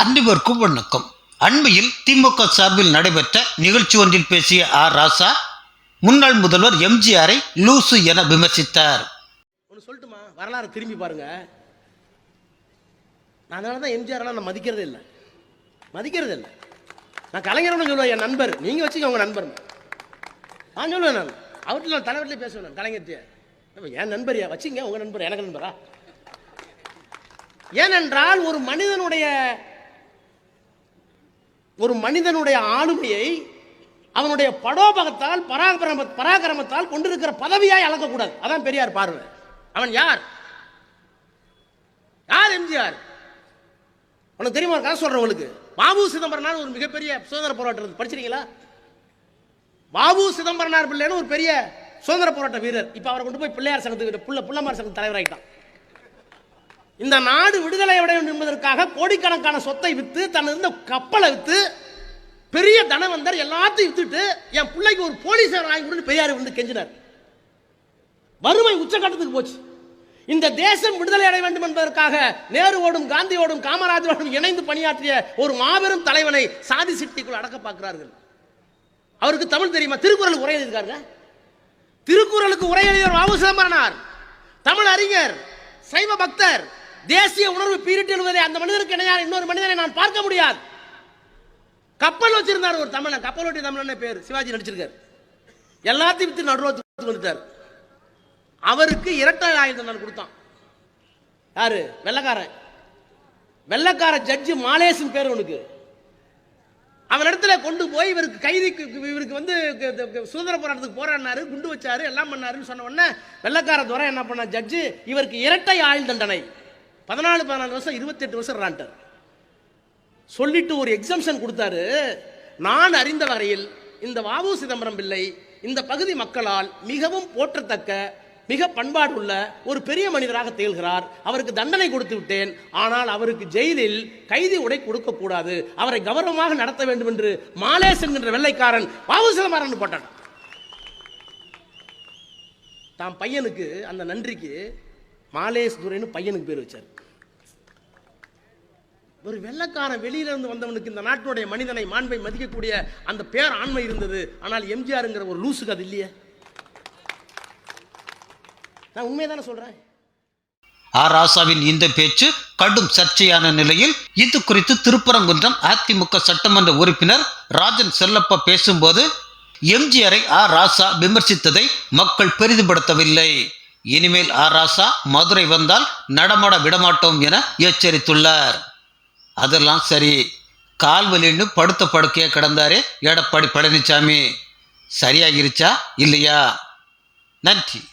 அன்பிற்கும் வணக்கம் அண்மையில் திமுக சார்பில் நடைபெற்ற நிகழ்ச்சி ஒன்றில் பேசிய ஆர் ராசா முன்னாள் முதல்வர் எம்ஜிஆரை லூசு என விமர்சித்தார். ஒன்று சொல்லட்டுமா? வரலாறு திரும்பி பாருங்க. நான் அதனால தான் எம்ஜிஆர்லாம் நான் மதிக்கிறதே இல்லை. மதிக்கிறது இல்லை. நான் கலைஞரோட சொல்லுவேன் என் நண்பர். நீங்கள் வச்சுக்க உங்கள் நண்பர். நான் சொல்லுவேன் நான். அவர்கிட்ட நான் தலைவர்லேயே பேசுவேன் நான் கலைஞர்கிட்ட என் நண்பர் வச்சுங்க உங்கள் நண்பர்? எனக்கு நண்பரா? ஏனென்றால் ஒரு மனிதனுடைய ஒரு மனிதனுடைய ஆளுமையை அவனுடைய படோபகத்தால் பராக்கிரம பராக்கிரமத்தால் கொண்டிருக்கிற பதவியாய் அளக்கக்கூடாது அதான் பெரியார் பார்வை. அவன் யார்? யார் எம்ஜிஆர்? உனக்கு தெரியுமா ஒரு கதை சொல்றேன் உங்களுக்கு. பாபு சிதம்பரனார் ஒரு மிகப்பெரிய சுதந்திர போராட்டம் படிச்சிருக்கீங்களா? பாபு சிதம்பரனார் பிள்ளைன்னு ஒரு பெரிய சுதந்திர போராட்ட வீரர். இப்போ அவரை கொண்டு போய் பிள்ளையார் சங்கத்துக்கு புள்ள புள்ளமார் சங்க தலைவராகிட்டான் இந்த நாடு விடுதலை அடைய வேண்டும் என்பதற்காக கோடிக்கணக்கான சொத்தை வித்து தன் இருந்த கப்பலை வித்து பெரிய தனவந்தர் எல்லாத்தையும் வித்துட்டு என் பிள்ளைக்கு ஒரு போலீஸார் வாங்கி கொடுத்து பெரியார் வந்து கெஞ்சினார். வறுமை உச்சகட்டத்துக்கு போச்சு. இந்த தேசம் விடுதலை அடைய வேண்டும் என்பதற்காக நேருவோடும் காந்தியோடும் காமராஜரோடும் இணைந்து பணியாற்றிய ஒரு மாபெரும் தலைவனை சாதி சிட்டிக்குள் அடக்க பார்க்கிறார்கள். அவருக்கு தமிழ் தெரியுமா? திருக்குறளுக்கு உரை எழுதியிருக்காருங்க திருக்குறளுக்கு உரை எழுதியவர் வாவு சிதம்பரனார். தமிழ் அறிஞர் சைவ பக்தர் தேசிய உணர்வு பீரிட்டு எழுவதை அந்த மனிதருக்கு இணையான இன்னொரு மனிதனை நான் பார்க்க முடியாது. கப்பல் வச்சிருந்தார் ஒரு தமிழன். கப்பல் ஓட்டி தமிழன் பேர். சிவாஜி நடிச்சிருக்காரு. எல்லாத்தையும் வித்து நடுரோத்துக்கு வந்துட்டார். அவருக்கு இரட்டை ஆயுதம் நான் கொடுத்தான். யாரு? வெள்ளக்காரன். வெள்ளக்கார ஜட்ஜு மாலேசன் பேர் உனக்கு அவன் இடத்துல கொண்டு போய் இவருக்கு கைதிக்கு இவருக்கு வந்து சுதந்திர போராட்டத்துக்கு போராடினாரு குண்டு வச்சாரு எல்லாம் பண்ணாருன்னு சொன்ன உடனே வெள்ளக்கார துறை என்ன பண்ண ஜட்ஜு இவருக்கு இரட்டை ஆயுள் தண்டனை. பதினாலு பதினாலு வருஷம் இருபத்தெட்டு வருஷம் ராண்டார் சொல்லிட்டு ஒரு எக்ஸம்ஷன் கொடுத்தாரு. நான் அறிந்த வரையில் இந்த வாவு சிதம்பரம் பிள்ளை இந்த பகுதி மக்களால் மிகவும் போற்றத்தக்க மிக பண்பாடுள்ள ஒரு பெரிய மனிதராக திகழ்கிறார். அவருக்கு தண்டனை கொடுத்து விட்டேன். ஆனால் அவருக்கு ஜெயிலில் கைதி உடை கொடுக்க கூடாது. அவரை கௌரவமாக நடத்த வேண்டும் என்று மாலேஸ் என்கின்ற வெள்ளைக்காரன் வாவு சிதம்பரம் போட்டான். தான் பையனுக்கு அந்த நன்றிக்கு மாலேஸ் துரைன்னு பையனுக்கு பேர் வச்சார். ஒரு வெள்ளக்காரன் வெளியில இருந்து வந்தவனுக்கு இந்த நாட்டினுடைய மனிதனை மாண்பை மதிக்கக்கூடிய அந்த பேர் ஆண்மை இருந்தது. ஆனால் எம்ஜிஆருங்கிற ஒரு லூசுக்கு அது இல்லையே. நான் உண்மையை தானே சொல்றேன்? ஆர் ராசாவின் இந்த பேச்சு கடும் சர்ச்சையான நிலையில் இது குறித்து திருப்பரங்குன்றம் அதிமுக சட்டமன்ற உறுப்பினர் ராஜன் செல்லப்பா பேசும்போது எம்ஜிஆரை ஆர் ராசா விமர்சித்ததை மக்கள் பெரிதுபடுத்தவில்லை. இனிமேல் ஆர் ராசா மதுரை வந்தால் நடமாட விடமாட்டோம் என எச்சரித்துள்ளார். அதெல்லாம் சரி. கால் வலின்னு படுத்த படுக்கையே கிடந்தாரு. எடப்பாடி பழனிசாமி. சரியாகிருச்சா? இல்லையா? நன்றி.